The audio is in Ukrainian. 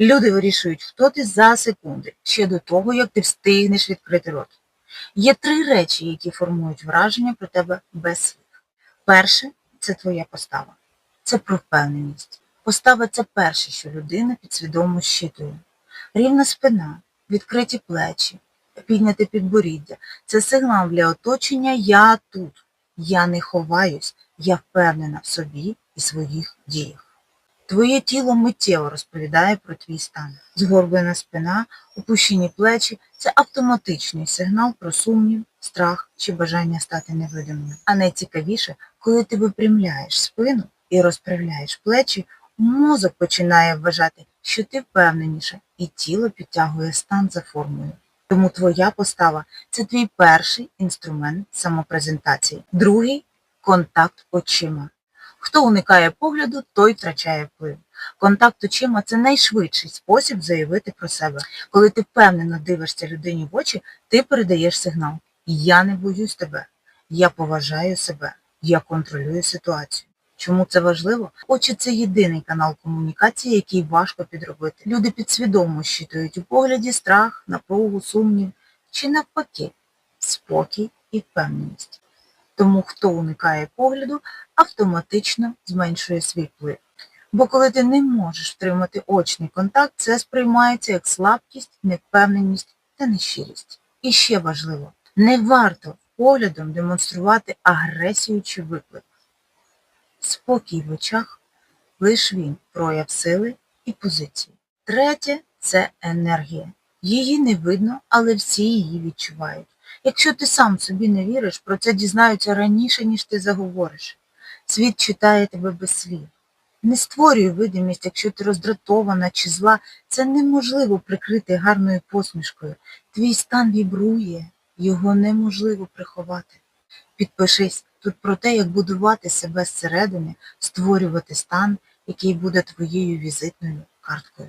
Люди вирішують, хто ти за секунди, ще до того, як ти встигнеш відкрити рот. Є три речі, які формують враження про тебе без слів. Перше це твоя постава. Це про впевненість. Постава це перше, що людина підсвідомо щитує. Рівна спина, відкриті плечі, підняте підборіддя це сигнал для оточення Я тут. Я не ховаюсь, я впевнена в собі і своїх діях. Твоє тіло миттєво розповідає про твій стан. Згорблена спина, опущені плечі це автоматичний сигнал про сумнів, страх чи бажання стати невидимим. А найцікавіше, коли ти випрямляєш спину і розправляєш плечі, мозок починає вважати, що ти впевненіше, і тіло підтягує стан за формою. Тому твоя постава це твій перший інструмент самопрезентації. Другий контакт очима. Хто уникає погляду, той втрачає вплив. Контакт очима це найшвидший спосіб заявити про себе. Коли ти впевнено дивишся людині в очі, ти передаєш сигнал Я не боюсь тебе, я поважаю себе, я контролюю ситуацію. Чому це важливо? Очі це єдиний канал комунікації, який важко підробити. Люди підсвідомо щитують у погляді страх, напругу, сумнів чи навпаки спокій і впевненість. Тому хто уникає погляду, автоматично зменшує свій вплив. Бо коли ти не можеш втримати очний контакт, це сприймається як слабкість, невпевненість та нещирість. І ще важливо, не варто поглядом демонструвати агресію чи виклик. Спокій в очах лиш він прояв сили і позиції. Третє це енергія. Її не видно, але всі її відчувають. Якщо ти сам собі не віриш, про це дізнаються раніше, ніж ти заговориш. Світ читає тебе без слів. Не створюй видимість, якщо ти роздратована чи зла, це неможливо прикрити гарною посмішкою. Твій стан вібрує, його неможливо приховати. Підпишись тут про те, як будувати себе зсередини, створювати стан, який буде твоєю візитною карткою.